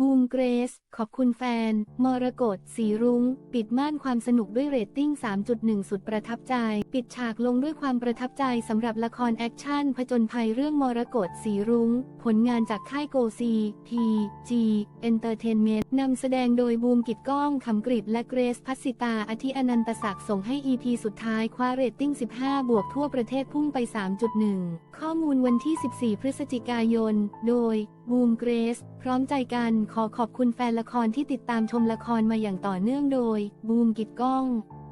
บูมเกรสขอบคุณแฟน มรกตสีรุง้ง ปิดม่านความสนุกด้วยเรตติ้ง 3.1 สุดประทับใจ ปิดฉากลงด้วยความประทับใจสำหรับละครแอคชั่น ผจญภัยเรื่องมรกตสีรุง้ง ผลงานจากค่ายโกซีพีจีเอนเตอร์เทนเมนต์นำแสดงโดยบูมกิดก้องขำกริบและเกรซพัสสิตาอธิอนันตศักดิ์ส่งให้ EP สุดท้ายคว้าเรตติ้ง 15 บวกทั่วประเทศพุ่งไป 3.1 ข้อมูลวันที่ 14 พฤศจิกายน โดยบูมเกรสพร้อมใจกันขอขอบคุณแฟนละครที่ติดตามชมละครมาอย่างต่อเนื่องโดย บูมกิดก้อง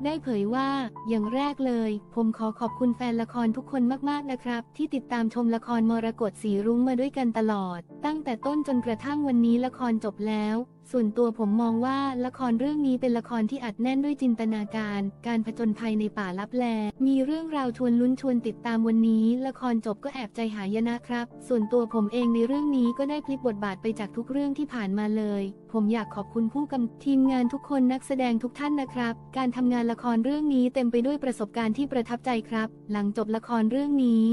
ได้เผยว่า อย่างแรกเลย ผมขอขอบคุณแฟนละครทุกคนมากๆนะครับ ที่ติดตามชมละครมรกตสีรุ้งมาด้วยกันตลอด ตั้งแต่ต้นจนกระทั่งวันนี้ละครจบแล้ว ส่วนตัวผมมองว่าละครเรื่องนี้เป็นละครที่อัดแน่นด้วยจินตนาการ การผจญภัยในป่าลับแล มีเรื่องราวชวนลุ้นชวนติดตามวันนี้ ละครจบก็แอบใจหายนะครับ ส่วนตัวผมเองในเรื่องนี้ก็ได้พลิกบทบาทไปจากทุกเรื่องที่ผ่านมาเลย ผมอยากขอบคุณผู้กำทีมงานทุกคนนักแสดงทุกท่านนะครับ การทำงานละครเรื่องนี้เต็มไปด้วยประสบการณ์ที่ประทับใจครับ หลังจบละครเรื่องนี้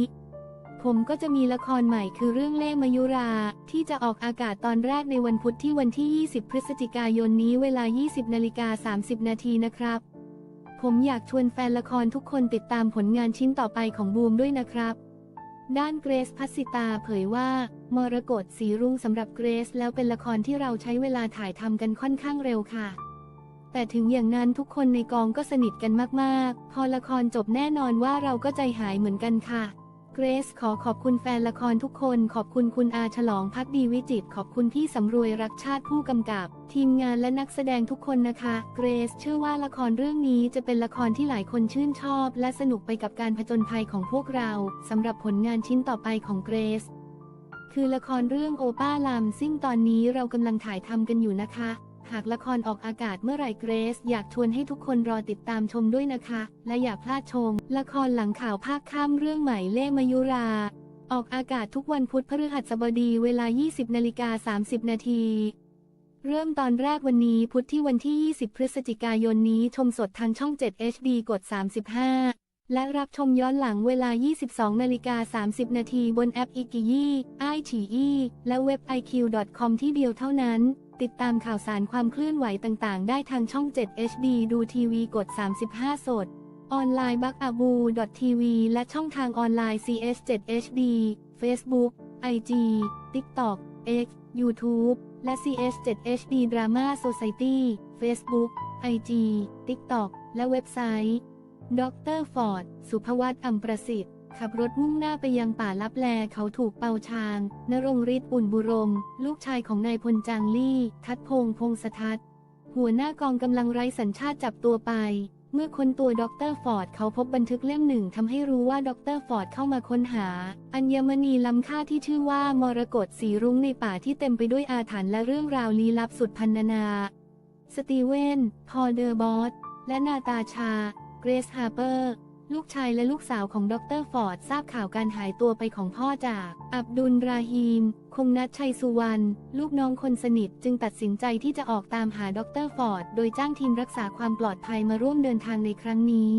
ผมก็จะมีละครใหม่คือเรื่องเล่มายุรา ที่จะออกอากาศตอนแรกในวันพุธที่วันที่ 20 พฤศจิกายนนี้เวลา 20นาฬิกา30 นาทีนะครับ ผมอยากชวนแฟนละครทุกคนติดตามผลงานชิ้นต่อไปของบูมด้วยนะครับด้านเกรซพัสสิตาเผยว่า มรกตสีรุ่งสำหรับเกรซแล้วเป็นละครที่เราใช้เวลาถ่ายทำกันค่อนข้างเร็วค่ะ แต่ถึงอย่างนั้นทุกคนในกองก็สนิทกันมากๆ พอละครจบแน่นอนว่าเราก็ใจหายเหมือนกันค่ะ เกรซขอขอบคุณแฟนละครทุกคน ขอบคุณคุณอาฉลองพักดีวิจิต ขอบคุณพี่สำรวยรักชาติผู้กำกับ ทีมงานและนักแสดงทุกคนนะคะ เกรซเชื่อว่าละครเรื่องนี้จะเป็นละครที่หลายคนชื่นชอบ และสนุกไปกับการผจญภัยของพวกเราสำหรับผลงานชิ้นต่อไปของเกรซคือละครเรื่องโอป้าลำซึ่งตอนนี้เรากำลังถ่ายทำกันอยู่นะคะ หากละครออกอากาศเมื่อไหร่เกรซ อยากชวนให้ทุกคนรอติดตามชมด้วยนะคะ และอย่าพลาดชม ละครหลังข่าวภาคค่ำเรื่องใหม่เล่มายุรา ออกอากาศทุกวันพุธพฤหัสบดีเวลา 20นาฬิกา30 นาทีเริ่มตอนแรกวันนี้พุธที่วันที่ 20 พฤศจิกายนนี้ชมสดทางช่อง 7 HD กด 35 และรับชมย้อนหลังเวลา 22นาฬิกา30 นาทีบนแอปอีกิยี่ไอฉีอีและเว็บ iq.com ที่เดียวเท่านั้น ติดตามข่าวสารความเคลื่อนไหวต่างๆ ได้ทางช่อง 7 HD ดูทีวีกด 35 สด ออนไลน์บักอาบู .tv และช่องทางออนไลน์ CS 7 HD Facebook IG TikTok X YouTube และ CS 7 HD Drama Society Facebook IG TikTok และเว็บไซต์ ดรฟอร์ด สุภวัตอัมประสิทธิ์ ขับรถมุ่งหน้าไปยังป่าลับแลเขาถูกเปาชางนรงฤทธิ์อุ่นบุรม ลูกชายของนายพลจางลี่ ทัดพงษ์พงศทัศหัวหน้ากองกำลังไร้สัญชาติจับตัวไป เมื่อค้นตัวดรฟอร์ดเขาพบบันทึกเล่มหนึ่งทำให้รู้ว่าดรฟอร์ดเข้ามาค้นหา อัญมณีล้ำค่าที่ชื่อว่ามรกตสีรุ้งในป่าที่เต็มไปด้วยอาถรรพ์และเรื่องราวลี้ลับสุดพันนานาสตีเวน พอเดอร์บอสและนาตาชา เกรซฮาร์เปอร์ ลูกชายและลูกสาวของดรฟอร์ดทราบข่าวการหายตัวไปของพ่อจาก อับดุลราฮีม คงนัดชัยสุวรรณ ลูกน้องคนสนิทจึงตัดสินใจที่จะออกตามหาดรฟอร์ด โดยจ้างทีมรักษาความปลอดภัยมาร่วมเดินทางในครั้งนี้